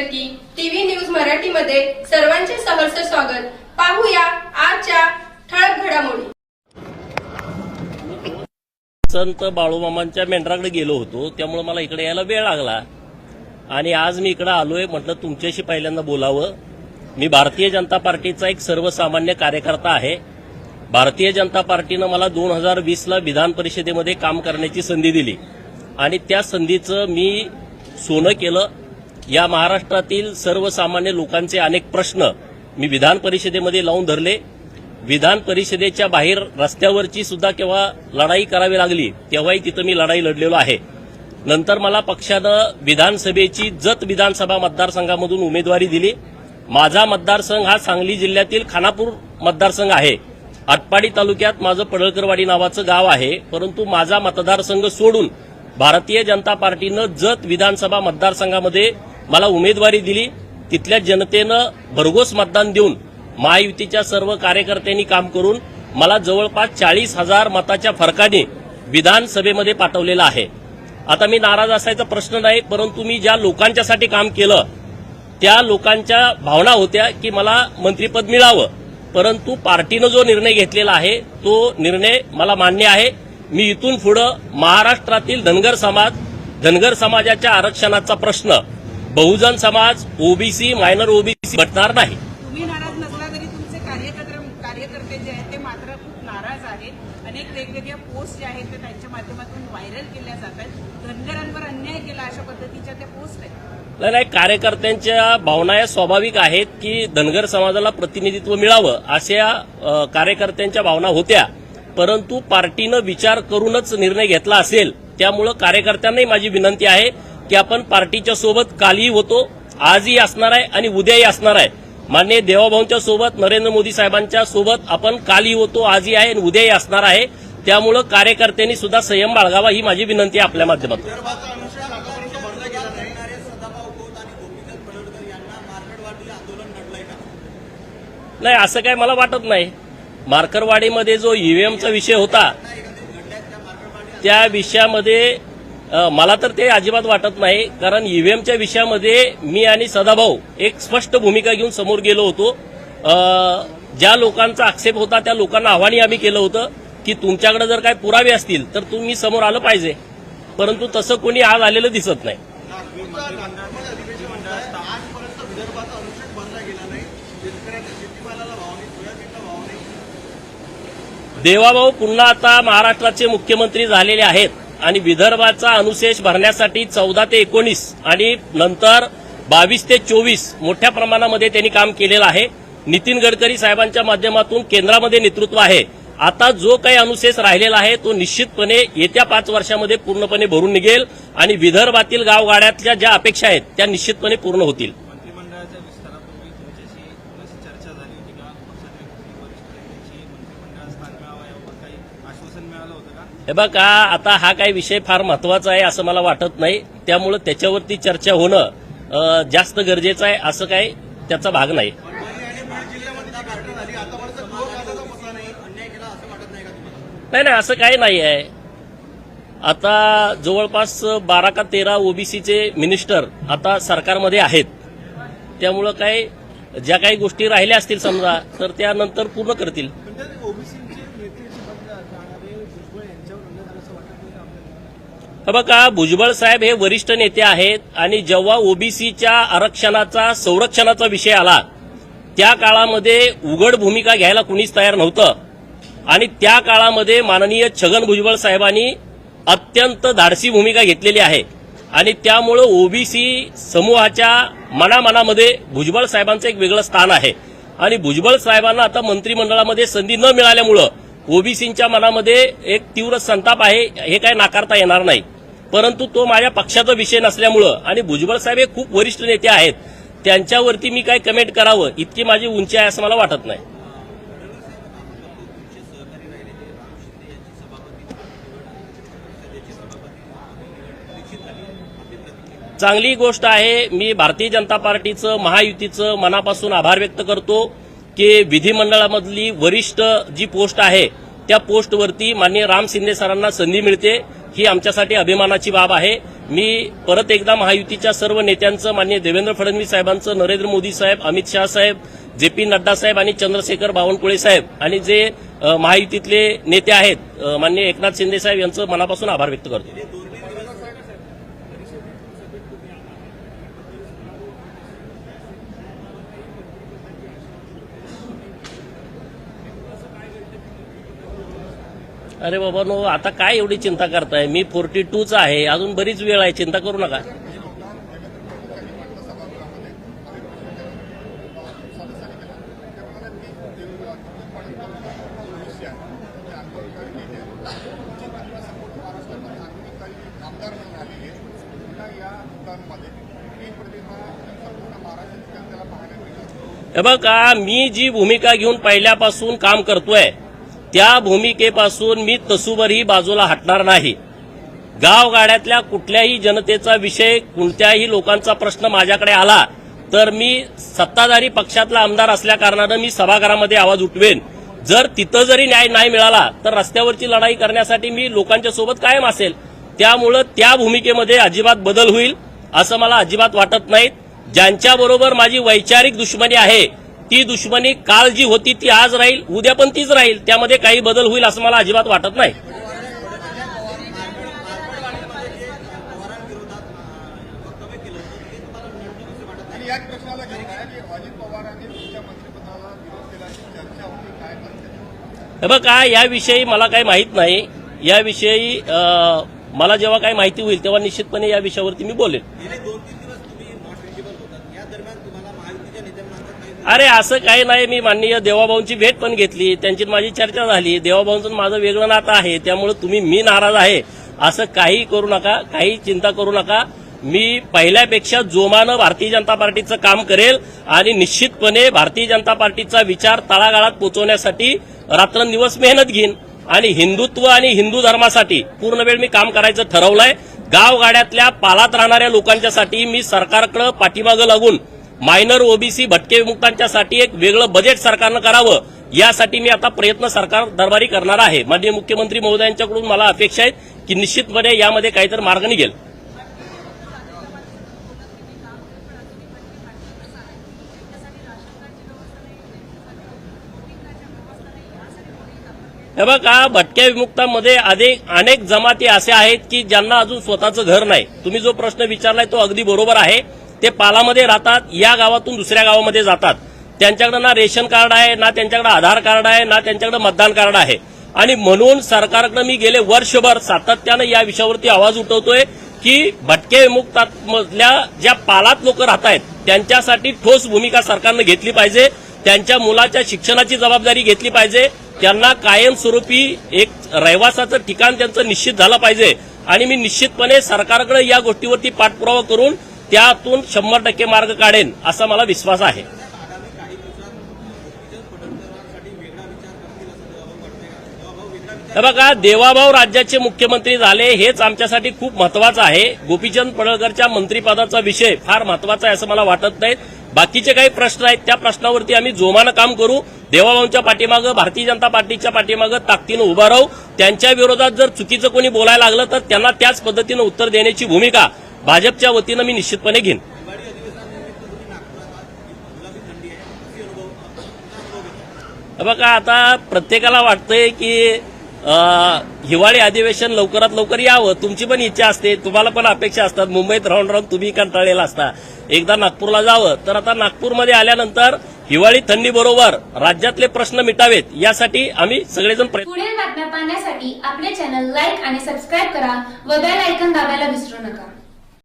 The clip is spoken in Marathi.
की टीव्ही न्यूज मराठीमध्ये सर्वांचे सहर्ष स्वागत. पाहूया आजच्या ठळक घडामोडी. संत बाळूमामांच्या मेंढराकडे गेलो होतो. त्यामुळे मला इकडे यायला वेळ लागला. आणि आज मी इकडे आलोय म्हटलं तुमच्याशी पहिल्यांदा बोलावं. मी भारतीय जनता पार्टीचा एक सर्वसामान्य कार्यकर्ता आहे. भारतीय जनता पार्टीनं मला दोन हजार वीसला विधान परिषदेमध्ये काम करण्याची संधी दिली. आणि त्या संधीचं मी सोनं केलं. या महाराष्ट्रातील सर्वसामान्य लोकांचे अनेक प्रश्न मी विधान परिषदेमध्ये लावून धरले. विधान परिषदेच्या बाहेर रस्त्यावरची सुद्धा केव्हा लढाई करावी लागली तेव्हाही तिथं मी लढाई लढलेलो आहे. नंतर मला पक्षानं विधानसभेची जत विधानसभा मतदारसंघामधून उमेदवारी दिली. माझा मतदारसंघ हा सांगली जिल्ह्यातील खानापूर मतदारसंघ आहे. आटपाडी तालुक्यात माझं पडळकरवाडी नावाचं गाव आहे परंतु माझा मतदारसंघ सोडून भारतीय जनता पार्टीनं जत विधानसभा मतदारसंघामध्ये मला उमेदवारी दिली तिथल्या जनतेनं भरघोस मतदान देऊन महायुतीच्या सर्व कार्यकर्त्यांनी काम करून मला जवळपास चाळीस हजार मताच्या फरकाने विधानसभेमध्ये पाठवलेलं आहे. आता मी नाराज असायचा प्रश्न नाही परंतु मी ज्या लोकांच्यासाठी काम केलं त्या लोकांच्या भावना होत्या की मला मंत्रीपद मिळावं. परंतु पार्टीनं जो निर्णय घेतलेला आहे तो निर्णय मला मान्य आहे. मी इथून पुढं महाराष्ट्रातील धनगर समाज धनगर समाजाच्या आरक्षणाचा प्रश्न Bahujan Samaj OBC minor OBC भटणार नाही. तुम्ही नाराज नसला तरी तुमचे कार्यकर्ते कार्यकर्ते जे आहेत ते मात्र खूप नाराज आहेत. अनेक वेगवेगळ्या पोस्ट ज्या आहेत ते त्यांच्या माध्यमातून व्हायरल केल्या जात आहेत. धनगरांवर अन्याय केला अशा पद्धतीच्या त्या पोस्ट आहेत. नाही नाही कार्यकर्त्यांच्या भावना या स्वाभाविक आहेत की धनगर समाजाला प्रतिनिधित्व मिळावं अशा कार्यकर्त्यांच्या भावना होत्या. परंतु पार्टीनं विचार करूनच निर्णय घेतला असेल त्यामुळं कार्यकर्त्यांनाही माझी विनंती आहे की आपण पार्टीच्या सोबत कालही होतो आजही असणार आहे आणि उद्याही असणार आहे. मान्य देवाभाऊंच्या सोबत नरेंद्र मोदी साहेबांच्या सोबत आपण कालही होतो आजही आहे आणि उद्याही असणार आहे. त्यामुळं कार्यकर्त्यांनी सुद्धा संयम बाळगावा ही माझी विनंती आहे आपल्या माध्यमातून. नाही असं काय मला वाटत नाही. मार्करवाडीमध्ये जो ईव्हीएमचा विषय होता त्या विषयामध्ये मला तर ते अजिबात वाटत नाही कारण ईव्हीएमच्या विषयामध्ये मी आणि सदाभाऊ एक स्पष्ट भूमिका घेऊन समोर गेलो होतो. ज्या लोकांचा आक्षेप होता त्या लोकांना आव्हानही आम्ही केलं होतं की तुमच्याकडे जर काय पुरावे असतील तर तुम्ही समोर आलं पाहिजे. परंतु तसं कोणी आज आलेलं दिसत नाही. देवाभाऊ पुन्हा आता महाराष्ट्राचे मुख्यमंत्री झालेले आहेत. आणि विदर्भाचा अनुशेष भरण्यासाठी चौदा ते एकोणीस आणि नंतर बावीस ते चोवीस मोठ्या प्रमाणामध्ये त्यांनी काम केलेलं आहे. नितीन गडकरी साहेबांच्या माध्यमातून केंद्रामध्ये नेतृत्व आहे. आता जो काही अनुशेष राहिलेला आहे तो निश्चितपणे येत्या पाच वर्षामध्ये पूर्णपणे भरून निघेल आणि विदर्भातील गावगाड्यातल्या ज्या अपेक्षा आहेत त्या निश्चितपणे पूर्ण होतील मंत्रिमंडळाच्या विस्तारापूर्वी तुमच्याशी कोणाशी चर्चा झाली होती का पक्षातील कुठली वरिष्ठ नेत्यांची मंत्रिमंडळात स्थान मिळावं यावर काही आश्वासन मिळालं होतं का हे बघा आता हा काही विषय फार महत्त्वाचा आहे असं मला वाटत नाही. त्यामुळं त्याच्यावरती चर्चा होणं जास्त गरजेचं आहे असं काही त्याचा भाग नाही. नाही असं नाही असं काही नाही आहे. आता जवळपास बारा का तेरा ओबीसीचे मिनिस्टर आता सरकारमध्ये आहेत. त्यामुळं काय ज्या काही गोष्टी राहिल्या असतील समजा तर त्यानंतर पूर्ण करतील पण त्या ओबीसीचे नेते जे बनले जाणारे भुजबळ यांच्यावर अन्याय झाला असं वाटत नाही का आपल्याला हे बघा भुजबळ साहेब हे वरिष्ठ नेते आहेत आणि जेव्हा ओबीसीच्या आरक्षणाचा संरक्षणाचा विषय आला त्या काळामध्ये उघड भूमिका घ्यायला कुणीच तयार नव्हतं. आणि त्या काळामध्ये माननीय छगन भुजबळ साहेबांनी अत्यंत धाडसी भूमिका घेतलेली आहे. आणि त्यामुळं ओबीसी समूहाच्या मनामनामध्ये भुजबळ साहेबांचं एक वेगळं स्थान आहे. आणि भुजबळ साहेबांना आता मंत्रिमंडळामध्ये संधी न मिळाल्यामुळं ओबीसींच्या मनामध्ये एक तीव्र संताप आहे हे काय नाकारता येणार नाही. परंतु तो माझ्या पक्षाचा विषय नसल्यामुळं आणि भुजबळ साहेब हे खूप वरिष्ठ नेते आहेत त्यांच्यावरती मी काय कमेंट करावं? इतकी माझी उंची आहे असं मला वाटत नाही. चांगली गोष्ट आहे मी भारतीय जनता पार्टीचं महायुतीचं मनापासून आभार व्यक्त करतो की विधिमंडळामधली वरिष्ठ जी पोस्ट आहे त्या पोस्टवरती माननीय राम शिंदे सरांना संधी मिळते. ही आमच्यासाठी अभिमानाची बाब आहे. मी परत एकदा महायुतीच्या सर्व नेत्यांचं मान्य देवेंद्र फडणवीस साहेबांचं नरेंद्र मोदी साहेब अमित शहा साहेब जे पी नड्डा साहेब आणि चंद्रशेखर बावनकुळे साहेब आणि जे महायुतीतले नेते आहेत मान्य एकनाथ शिंदे साहेब यांचं मनापासून आभार व्यक्त करतो. अरे बाबा नो आता काय एवढी चिंता करताय? मी फोर्टी टूच आहे. अजून बरीच वेळ आहे. चिंता करू नका. हे बघा मी जी भूमिका घेऊन पहिल्यापासून काम करतोय त्या भूमिकेपासून मी तसूवरही बाजूला हटणार नाही. गावगाड्यातल्या कुठल्याही जनतेचा विषय कोणत्याही लोकांचा प्रश्न माझ्याकडे आला तर मी सत्ताधारी पक्षातला आमदार असल्या कारणानं मी सभागृहामध्ये आवाज उठवेन. जर तिथं जरी न्याय नाही मिळाला तर रस्त्यावरची लढाई करण्यासाठी मी लोकांच्या सोबत कायम असेल. त्यामुळं त्या भूमिकेमध्ये अजिबात बदल होईल असं मला अजिबात वाटत नाही ज्यांच्याबरोबर माझी वैचारिक दुश्मनी आहे ती दुश्मनी काल जी होती ती आज राहील उद्या पण तीच राहील. त्यामध्ये काही बदल होईल असं मला अजिबात वाटत नाही. आणि याच प्रश्नाला घेऊन आहे की अजित पवारांनी तुमच्या मंत्रिपदाला विरोध केल्याची चर्चा होती काय हे बघा याविषयी मला काही माहीत नाही. याविषयी मला जेव्हा काही माहिती होईल तेव्हा निश्चितपणे या विषयावरती मी बोलेन गेले दोन तीन दिवस तुम्ही नॉट विजिबल होतात या दरम्यान तुम्हाला महायुतीच्या नेत्यांना आता काही अरे असं काही नाही. मी माननीय देवाभाऊंची भेट पण घेतली. त्यांची माझी चर्चा झाली. देवाभाऊंचं माझं वेगळं नातं आहे. त्यामुळे तुम्ही मी नाराज आहे. असं काही करू नका. काही चिंता करू नका. मी पहिल्यापेक्षा जोमानं भारतीय जनता पार्टीचं काम करेल आणि निश्चितपणे भारतीय जनता पार्टीचा विचार तळागाळात पोहोचवण्यासाठी रात्रंदिवस मेहनत घेईन. आणि हिंदुत्व आणि हिंदू धर्मासाठी पूर्ण वेळ मी काम करायचं ठरवलंय. गावगाड्यातल्या पालात राहणाऱ्या लोकांच्यासाठी मी सरकारकडे पाठीमागं लागून मायनर ओबीसी भटके विमुक्तांच्यासाठी एक वेगळं बजेट सरकारनं करावं यासाठी मी आता प्रयत्न सरकार दरबारी करणार आहे. माननीय मुख्यमंत्री महोदयांच्याकडून मला अपेक्षा आहेत की निश्चितपणे यामध्ये काहीतरी मार्ग निघेल. हे बघा भटक्या विमुक्तांमध्ये अधिक अनेक जमाती असे आहेत की ज्यांना अजून स्वतःचं घर नाही. तुम्ही जो प्रश्न विचारलाय तो अगदी बरोबर आहे. ते पालामध्ये राहतात या गावातून दुसऱ्या गावामध्ये जातात. त्यांच्याकडे ना रेशन कार्ड आहे ना त्यांच्याकडे आधार कार्ड आहे ना त्यांच्याकडे मतदान कार्ड आहे. आणि म्हणून सरकारकडे मी गेले वर्षभर सातत्यानं या विषयावरती आवाज उठवतोय की भटके विमुक्तातल्या ज्या पालात लोक राहत आहेत त्यांच्यासाठी ठोस भूमिका सरकारनं घेतली पाहिजे. त्यांच्या मुलाच्या शिक्षणाची जबाबदारी घेतली पाहिजे. त्यांना कायमस्वरूपी एक रहिवासाचं ठिकाण त्यांचं निश्चित झालं पाहिजे. आणि मी निश्चितपणे सरकारकडे या गोष्टीवरती पाठपुरावा करून त्यातून शंभर टक्के मार्ग काढेन असा मला विश्वास आहे. बघा देवाभाऊ राज्याचे मुख्यमंत्री झाले हेच आमच्यासाठी खूप महत्वाचं आहे. गोपीचंद पडळकरच्या मंत्रीपदाचा विषय फार महत्त्वाचा आहे असं मला वाटत नाही. बाकीचे काही प्रश्न आहेत त्या प्रश्नावरती आम्ही जोमानं काम करू. देवाभाऊंच्या पाठीमागं भारतीय जनता पार्टीच्या पाठीमागं ताकदीनं उभा राहू. त्यांच्या विरोधात जर चुकीचं कोणी बोलायला लागलं तर त्यांना त्याच पद्धतीनं उत्तर देण्याची भूमिका भाजपच्या वतीनं मी निश्चितपणे घेईन. बघा आता प्रत्येकाला वाटतंय की हिवाळी अधिवेशन लवकरात लवकर यावं. तुमची पण इच्छा असते तुम्हाला पण अपेक्षा असतात. मुंबईत राहून राहून तुम्ही कंटाळलेला असता. एकदा नागपूरला जावं. तर आता नागपूरमध्ये आल्यानंतर हिवाळी थंडी बरोबर राज्यातले प्रश्न मिटावेत. यासाठी आम्ही सगळेजण प्रयत्न पुढील बातम्या पाहण्यासाठी आपले चॅनल लाईक आणि सबस्क्राईब करा व बेल आयकन दाबायला विसरू नका.